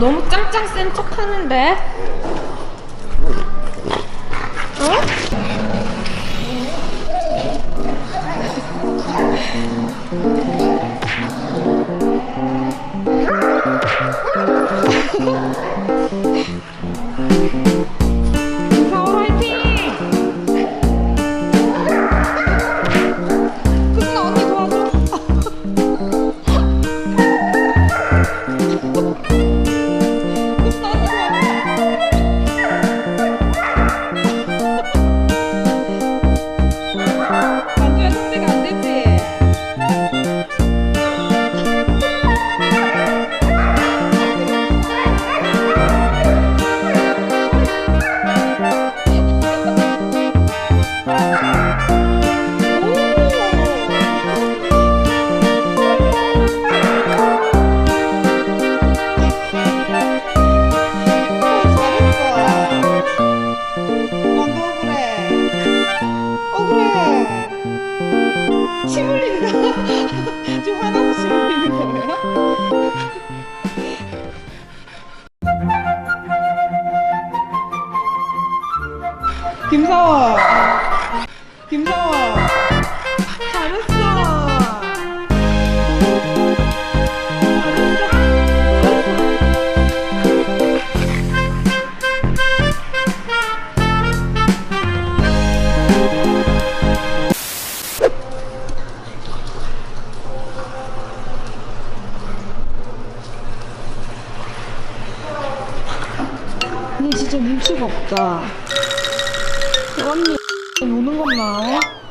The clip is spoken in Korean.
너무 짱짱 센 척 하는데? 어? Oh. 침 흘린다. 지금 화나서 침 흘리는 거예요? 김사원. 김사원. 언니 진짜 눈치가 없다. 언니 노는 것만. 어?